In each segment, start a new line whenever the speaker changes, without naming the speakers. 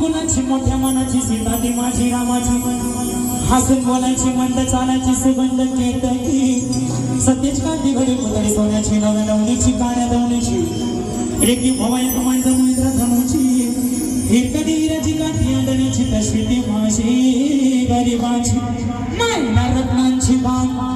गुणाची मोठ्या मनाची सीता ती माझी रामाची हसून बोलायची मंद चालायची सुगंध केतकी. सत्यच कांती घडी पुतळी सोन्याची नव्या नवनीची काळ्या दवनीची. एकी भवाय कमांड महेंद्र धनुची. हिरकडी हिराची काठी अंडण्याची तशी ती भाषी गरिबाची. मायना रत्नांची बाग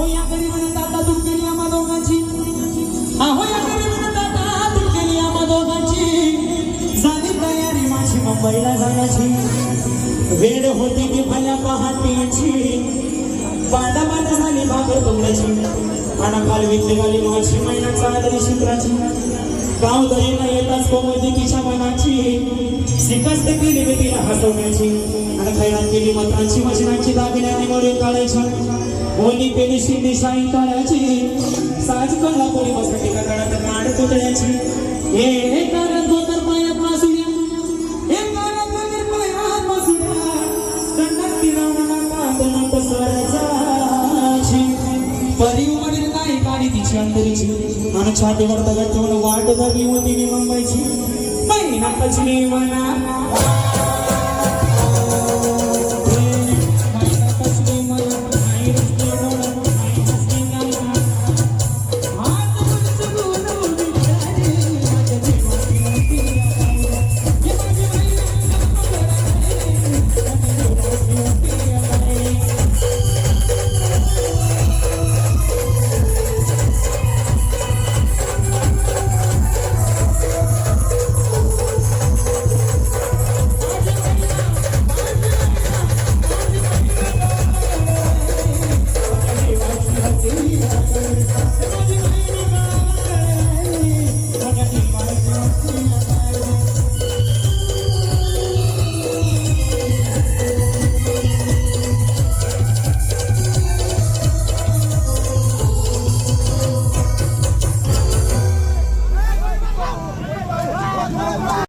अहो या गरीबाने दाता दूर आम्हा दोघांची. अहो या गरीबाने दाता दूर आम्हा दोघांची. झाली तयारी माझी मुंबईला जाण्याची. वेळ होती की भल्या पहाटेची. बांधा बांधा झाली भाकर तोंडाची आणि काल विकली गाली माझी महिना चादरी शिखराची. गाव दरीला येताच कोमोदिकीच्या मनाची. शिकस्त केली मी तिला हसवण्याची. आणि खैरात केली मतांची वचनांची दागिन्याने मोरे काढायची. बोली केली शिंदी शाही तळ्याची साज कळला कोणी बसती का काढत माड तुटण्याची? हे कारण धोतर पायात मासुया हे कारण धोतर पायात मासुया कन्नात तिरावणा कांदनात स्वराजाची परी उमरील नाही काढी तिची अंतरीची आणि छातीवर वाट धरली होती मी मुंबईची. महिना पचली म्हणा